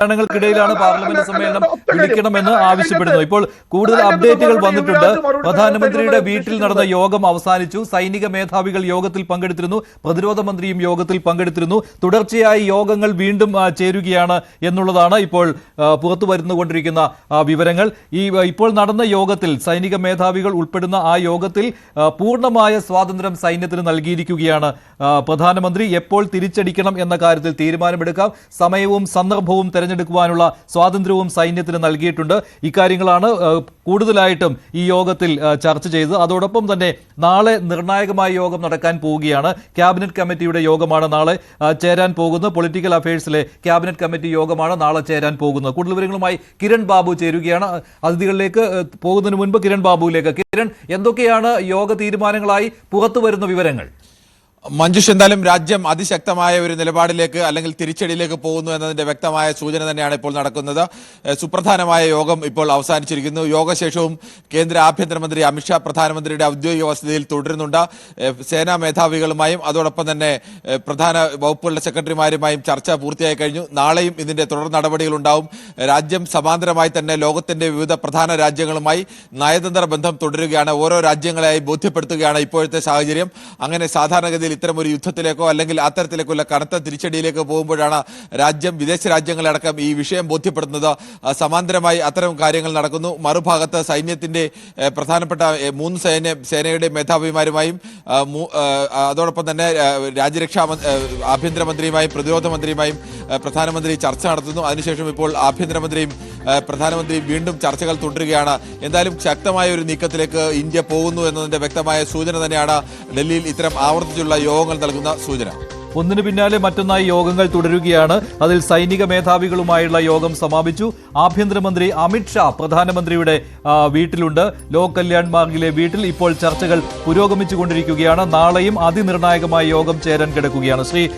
കാരണങ്ങൾക്കിടയിലാണ് parliament സമ്മേളനം വിളിക്കണമെന്ന് ആവശ്യപ്പെടുന്നു. ഇപ്പോൾ കൂടുതൽ അപ്ഡേറ്റുകൾ വന്നിട്ടുണ്ട്. പ്രധാനമന്ത്രിയുടെ വീട്ടിൽ നടന്ന യോഗം അവസാനിച്ചു. സൈനിക മേധാവികൾ യോഗത്തിൽ പങ്കെടുത്തിരുന്നു. പ്രതിരോധ മന്ത്രിയും യോഗത്തിൽ പങ്കെടുത്തിരുന്നു. തുടർച്ചയായി യോഗങ്ങൾ വീണ്ടും ചേരുകയാണ് എന്നുള്ളതാണ് ഇപ്പോൾ പുറത്തു വരുന്നുകൊണ്ടിരിക്കുന്ന വിവരങ്ങൾ. ഈ ഇപ്പോൾ നടന്ന യോഗത്തിൽ സൈനിക മേധാവികൾ ഉൾപ്പെടുന്ന ആ യോഗത്തിൽ പൂർണമായ സ്വാതന്ത്ര്യം സൈന്യത്തിന് നൽകിയിരിക്കുകയാണ് പ്രധാനമന്ത്രി. എപ്പോൾ തിരിച്ചടിക്കണം എന്ന കാര്യത്തിൽ തീരുമാനമെടുക്കാം. സമയവും സന്ദർഭവും തെരഞ്ഞെടുക്കുവാനുള്ള സ്വാതന്ത്ര്യവും സൈന്യത്തിന് നൽകിയിട്ടുണ്ട്. ഇക്കാര്യങ്ങളാണ് കൂടുതലായിട്ടും ഈ യോഗത്തിൽ ചർച്ച ചെയ്തത്. അതോടൊപ്പം തന്നെ നാളെ നിർണായകമായ യോഗം നടക്കാൻ പോവുകയാണ്. ക്യാബിനറ്റ് കമ്മിറ്റിയുടെ യോഗമാണ് നാളെ ചേരാൻ പോകുന്നത്. പൊളിറ്റിക്കൽ അഫയേഴ്സിലെ ക്യാബിനറ്റ് കമ്മിറ്റി യോഗമാണ് നാളെ ചേരാൻ പോകുന്നത്. കൂടുതൽ വിവരങ്ങളുമായി കിരൺ ബാബു ചേരുകയാണ്. അതിഥികളിലേക്ക് പോകുന്നതിന് മുൻപ് കിരൺ ബാബുവിലേക്ക്. കിരൺ എന്തൊക്കെയാണ് യോഗ തീരുമാനങ്ങളായി പുറത്തു വരുന്ന വിവരങ്ങൾ? മഞ്ജുഷ് എന്തായാലും രാജ്യം അതിശക്തമായ ഒരു നിലപാടിലേക്ക് അല്ലെങ്കിൽ തിരിച്ചടിയിലേക്ക് പോകുന്നു എന്നതിന്റെ വ്യക്തമായ സൂചന തന്നെയാണ് ഇപ്പോൾ നടക്കുന്നത്. സുപ്രധാനമായ യോഗം ഇപ്പോൾ അവസാനിച്ചിരിക്കുന്നു. യോഗശേഷവും കേന്ദ്ര ആഭ്യന്തരമന്ത്രി അമിത്ഷാ പ്രധാനമന്ത്രിയുടെ ഔദ്യോഗിക വസതിയിൽ തുടരുന്നുണ്ട്. സേനാ മേധാവികളുമായും അതോടൊപ്പം തന്നെ പ്രധാന വകുപ്പുകളുടെ സെക്രട്ടറിമാരുമായും ചർച്ച പൂർത്തിയായി കഴിഞ്ഞു. നാളെയും ഇതിന്റെ തുടർ നടപടികൾ ഉണ്ടാവും. രാജ്യം സമാന്തരമായി തന്നെ ലോകത്തിന്റെ വിവിധ പ്രധാന രാജ്യങ്ങളുമായി നയതന്ത്ര ബന്ധം തുടരുകയാണ്. ഓരോ രാജ്യങ്ങളെയായി ബോധ്യപ്പെടുത്തുകയാണ് ഇപ്പോഴത്തെ സാഹചര്യം. അങ്ങനെ സാധാരണഗതിയിൽ ഇത്തരം ഒരു യുദ്ധത്തിലേക്കോ അല്ലെങ്കിൽ അത്തരത്തിലേക്കുള്ള കനത്ത തിരിച്ചടിയിലേക്ക് പോകുമ്പോഴാണ് രാജ്യം വിദേശ രാജ്യങ്ങളടക്കം ഈ വിഷയം ബോധ്യപ്പെടുന്നത് സമാന്തരമായി അത്തരം കാര്യങ്ങൾ നടക്കുന്നു. മറുഭാഗത്ത് സൈന്യത്തിന്റെ പ്രധാനപ്പെട്ട മൂന്ന് സൈന്യ സേനയുടെ മേധാവിമാരുമായും അതോടൊപ്പം തന്നെ രാജ്യരക്ഷാ ആഭ്യന്തരമന്ത്രിയുമായും പ്രതിരോധ മന്ത്രിയുമായും പ്രധാനമന്ത്രി ചർച്ച നടത്തുന്നു. അതിനുശേഷം ഇപ്പോൾ ആഭ്യന്തരമന്ത്രിയും ആ, പ്രധാനമന്ത്രിയും വീണ്ടും ചർച്ചകൾ തുടരുകയാണ്. എന്തായാലും ശക്തമായ ഒരു നീക്കത്തിലേക്ക് ഇന്ത്യ പോകുന്നു എന്നതിന്റെ വ്യക്തമായ സൂചന തന്നെയാണ് ഡൽഹിയിൽ ഇത്തരം ആവർത്തിച്ചുള്ള യോഗങ്ങൾ നൽകുന്ന സൂചന. ഒന്നിനു പിന്നാലെ മറ്റൊന്നായി യോഗങ്ങൾ തുടരുകയാണ്. അതിൽ സൈനിക മേധാവികളുമായുള്ള യോഗം സമാപിച്ചു. ആഭ്യന്തരമന്ത്രി അമിത്ഷാ പ്രധാനമന്ത്രിയുടെ വീട്ടിലുണ്ട്. ലോക് കല്യാൺ മാർഗിലെ വീട്ടിൽ ഇപ്പോൾ ചർച്ചകൾ പുരോഗമിച്ചുകൊണ്ടിരിക്കുകയാണ്. നാളെയും അതിനിർണായകമായ യോഗം ചേരാൻ കിടക്കുകയാണ്. ശ്രീ